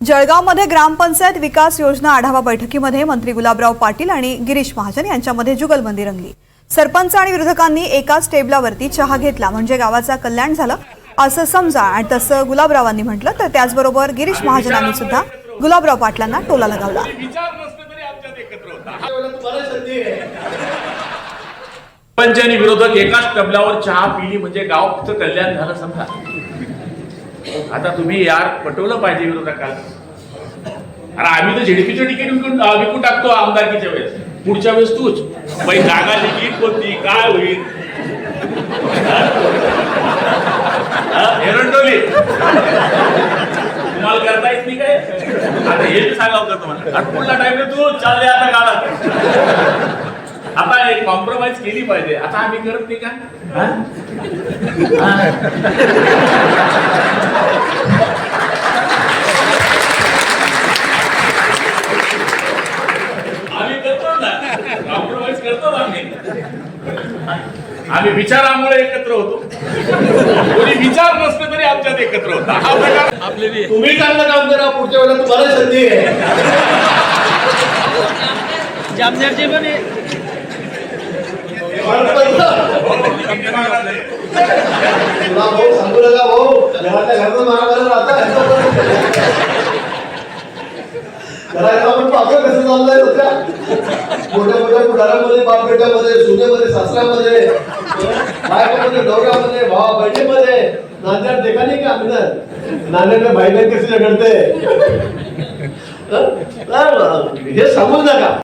जळगावमध्ये ग्रामपंचायत विकास योजना आढावा बैठकीमध्ये मंत्री गुलाबराव पाटील आणि गिरीश महाजन यांच्यामध्ये जुगलबंदी रंगली. सरपंच आणि विरोधकांनी एकाच टेबलावरती चहा घेतला. म्हणजे गावाचा कल्याण झालं असं समजा. आणि तसं गुलाबरावांनी म्हटलं तर त्याचबरोबर गिरीश महाजनांनी सुद्धा गुलाबराव पाटलांना टोला लगावला. पंच आणि विरोधक एकाच टबल्यावर चहा पिली म्हणजे गाव कल्याण झालं समजा. आता तुम्ही यार पटवलं पाहिजे विरोधकाला अरे आम्ही तर झेडपीचं तिकीट विकून विकून टाकतो आमदारकीच्या वेळेस. पुढच्या वेळेस तूच. बाई जागा तिकीट कोणती? काय होईल? एरंडोली. तुम्हाला करता येत नाही काय? आता हे बी सांगावं का तुम्हाला? पुढला टाइम तू चालले आता गाडा आता एक कॉम्प्रोमाइज केली पाहिजे. आता आम्ही करत नाही का हा? आम्ही करतो ना कॉम्प्रोमाइज करतो ना आम्ही विचारामुळे एकत्र होतो. कोणी विचार नसले तरी आमच्यात एकत्र होता. हा प्रकार आपले तुम्ही चांगलं काम करा पुढच्या वेळेला तुम्हाला संधी आहे. जामनेरचे पण भाऊ सांगू नका भाऊ. घरातल्या घरात महागाला राहता घरात आपण पाहतो कसं चाललंय सध्या मोठ्या मोठ्या पुढाऱ्यामध्ये बाप सुनेमध्ये सासऱ्यामध्ये नवऱ्यामध्ये भावा बहिणीमध्ये नांद्यात देखा नाही का आम्ही नांद्याच्या भाईला कसे झगडते हे सांगू नका.